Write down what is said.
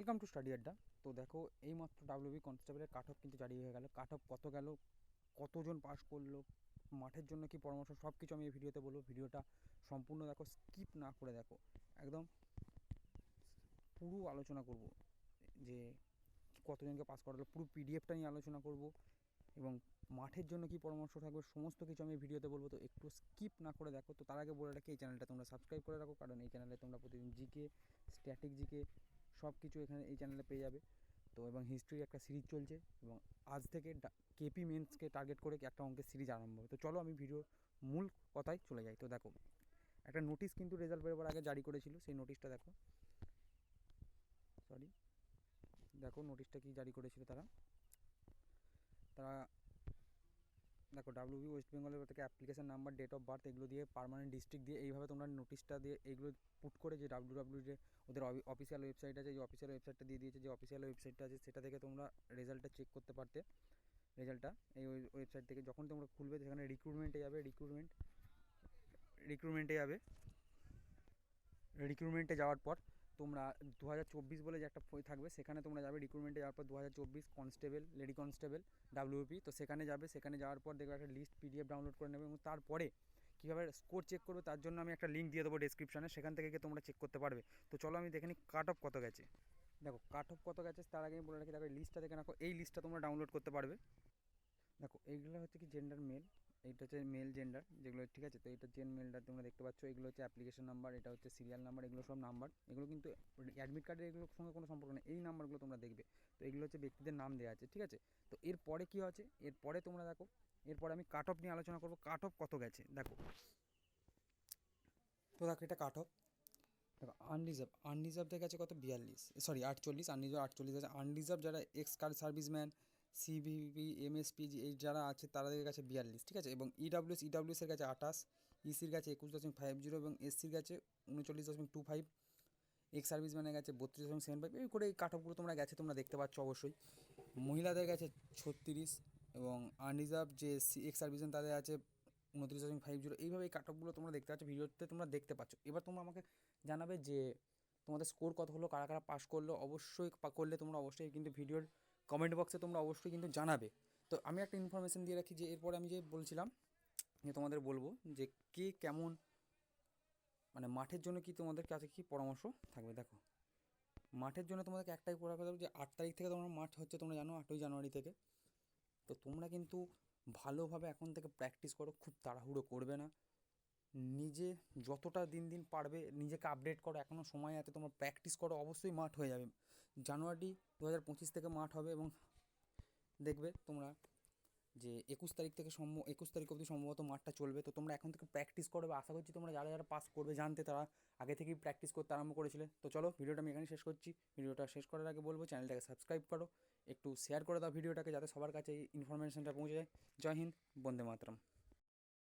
Welcome to study আড্ডা তো দেখো, এইমাত্র ডাব্লিউবি কনস্টেবলের কাট অফ কিন্তু জারি হয়ে গেল। কাট অফ কত গেল? কতজন পাস করল? মাঠের জন্য কি পরামর্শ? সব কিছু আমি এই ভিডিওতে বলব। ভিডিওটা সম্পূর্ণ দেখো স্কিপ না করে দেখো। একদম পুরো আলোচনা করব। যে কতজনকে পাস করালো, পুরো পিডিএফটা নিয়ে আলোচনা করব। এবং মাঠের জন্য কি পরামর্শ থাকবে, সমস্ত কিছু আমি ভিডিওতে বলব। তো একটু স্কিপ না করে দেখো। তো তার আগে বলে রাখি, এই চ্যানেলটা তোমরা সাবস্ক্রাইব করে রাখো। কারণ এই চ্যানেলে তোমরা প্রতিদিন জিকে স্ট্যাটিক জিকে সব কিছু এখানে এই চ্যানেলে পেয়ে যাবে। তো এবং হিস্ট্রির একটা সিরিজ চলছে এবং আজ থেকে কেপি মেন্সকে টার্গেট করে একটা অঙ্কের সিরিজ আরম্ভ হবে। তো চলো আমি ভিডিওর মূল কথায় চলে যাই। তো দেখো, একটা নোটিশ কিন্তু রেজাল্ট বেরোবার আগে জারি করেছিল, সেই নোটিশটা দেখো। সরি দেখো নোটিশটা কি জারি করেছিল তারা? তারা দেখো ডাব্লিউবি ওয়েস্ট বেঙ্গলের থেকে application number date of birth এগুলো দিয়ে পারমানেন্ট ডিস্ট্রিক্ট দিয়ে এইভাবে তোমরা নোটিশটা দিয়ে এইগুলো পুট করে যে ডাব্লিউ ডাব্লিউ যে ওদের অফিসিয়াল ওয়েবসাইট আছে যে অফিসিয়াল ওয়েবসাইটটা দিয়ে দিয়েছে, যে অফিসিয়াল ওয়েবসাইটটা আছে সেটা থেকে তোমরা রেজাল্টটা চেক করতে পারতে। রেজাল্টটা এই ওয়েবসাইট থেকে যখন তোমরা খুলবে সেখানে রিক্রুটমেন্টে যাবে রিক্রুটমেন্ট রিক্রুটমেন্টে যাবে। রিক্রুটমেন্টে যাওয়ার পর তোমরা দু হাজার চব্বিশ বলে যে একটা থাকবে, সেখানে তোমরা যাবে রিক্রুটমেন্টে যাওয়ার পর দু হাজার চব্বিশ কনস্টেবল লেডি কনস্টেবল ডাব্লিউপি তো সেখানে যাবে, সেখানে যাওয়ার পর দেখবে একটা লিস্ট পিডিএফ ডাউনলোড করে নেবে এবং তারপরে কীভাবে স্কোর চেক করবে তার জন্য আমি একটা লিঙ্ক দিয়ে দেবো ডিসক্রিপশানে সেখান থেকে তোমরা চেক করতে পারবে। তো চলো আমি দেখে নিই কাট অফ কত গেছে। দেখো কাট অফ কত গেছে, তার আগে আমি বলে রাখি, দেখো লিস্টটা দেখে রাখো, এই লিস্টটা তোমরা ডাউনলোড করতে পারবে। দেখো, এইগুলো হচ্ছে কি জেন্ডার মেল এইটা হচ্ছে মেল জেন্ডার যেগুলো, ঠিক আছে? তো এটা জেন মেলটা তোমরা দেখতে পাচ্ছ, এগুলো হচ্ছে অ্যাপ্লিকেশন নাম্বার এটা হচ্ছে সিরিয়াল নাম্বার এগুলো সব নাম্বার এগুলো কিন্তু অ্যাডমিট কার্ডের এগুলোর সঙ্গে কোনো সম্পর্ক নেই। এই নাম্বারগুলো তোমরা দেখবে। তো এগুলো হচ্ছে ব্যক্তিদের নাম দেওয়া আছে, ঠিক আছে? তো এরপরে কী আছে এরপরে তোমরা দেখো এরপরে আমি কাট অফ নিয়ে আলোচনা করব। কাট অফ কত গেছে? দেখো। তো দেখো, এটা কাট অফ দেখো আনরিজার্ভ আনরিজার্ভদের কাছে কত? বিয়াল্লিশ। সরি আটচল্লিশ আনরিজার্ভ আটচল্লিশ আছে। আনরিজার্ভ যারা এক্স কার সার্ভিসম্যান সিভিপি এমএসপি এই যারা আছে তাদের কাছে বিয়াল্লিশ, ঠিক আছে? এবং ইডাব্লিউএস ইডাব্লিউএসের কাছে আঠাশ ইসির কাছে একুশ দশমিক ফাইভ জিরো এবং এসসির কাছে উনচল্লিশ দশমিক টু ফাইভ এক্স সার্ভিসম্যানের কাছে বত্রিশ দশমিক সেভেন ফাইভ, এই করে এই কাট অফগুলো তোমরা গেছে, তোমরা দেখতে পাচ্ছ অবশ্যই। মহিলাদের কাছে ছত্রিশ এবং আনরিজার্ভ যে সি এক্স সার্ভিসম্যান তাদের আছে উনত্রিশ দশমিক ফাইভ জিরো, এইভাবে এই কাট অফগুলো তোমরা দেখতে পাচ্ছ, ভিডিওতে তোমরা দেখতে পাচ্ছ। এবার তোমরা আমাকে জানাবে যে তোমাদের স্কোর কত হলো কারা কারা পাস করল, অবশ্যই করলে তোমরা অবশ্যই কিন্তু ভিডিওর কমেন্ট বক্সে তোমরা অবশ্যই কিন্তু জানাবে। তো আমি একটা ইনফরমেশান দিয়ে রাখি যে, এরপরে আমি যে বলছিলাম, যে তোমাদের বলব যে কে কেমন মানে মাঠের জন্য কি তোমাদের কাছে কি পরামর্শ থাকবে? দেখো, মাঠের জন্য তোমাদেরকে একটাই পড়া কথা যে আট তারিখ থেকে তোমার মাঠ হচ্ছে, তোমরা জানো আটই জানুয়ারি থেকে। তো তোমরা কিন্তু ভালোভাবে এখন থেকে প্র্যাকটিস করো, খুব তাড়াহুড়ো করবে না। নিজে যতটা দিন দিন পারবে নিজেকে আপডেট করো এখনও সময় আছে, তোমরা প্র্যাকটিস করো, অবশ্যই মাঠ হয়ে যাবে। জানুয়ারি দু হাজার পঁচিশ থেকে মাঠ হবে এবং দেখবে তোমরা যে একুশ তারিখ থেকে সম্ভ, একুশ তারিখ অবধি সম্ভবত মাঠটা চলবে। তো তোমরা এখন থেকে প্র্যাকটিস করবে আশা করছি তোমরা যারা যারা পাস করবে, জানতে তারা আগে থেকেই প্র্যাকটিস করতে আরম্ভ করেছিলে। তো চলো ভিডিওটা আমি এখানে শেষ করছি। ভিডিওটা শেষ করার আগে বলব, চ্যানেলটাকে সাবস্ক্রাইব করো, একটু শেয়ার করে দাও ভিডিওটাকে যাতে সবার কাছে এই ইনফরমেশনটা পৌঁছে যায়। জয় হিন্দ, বন্দে মাতরম।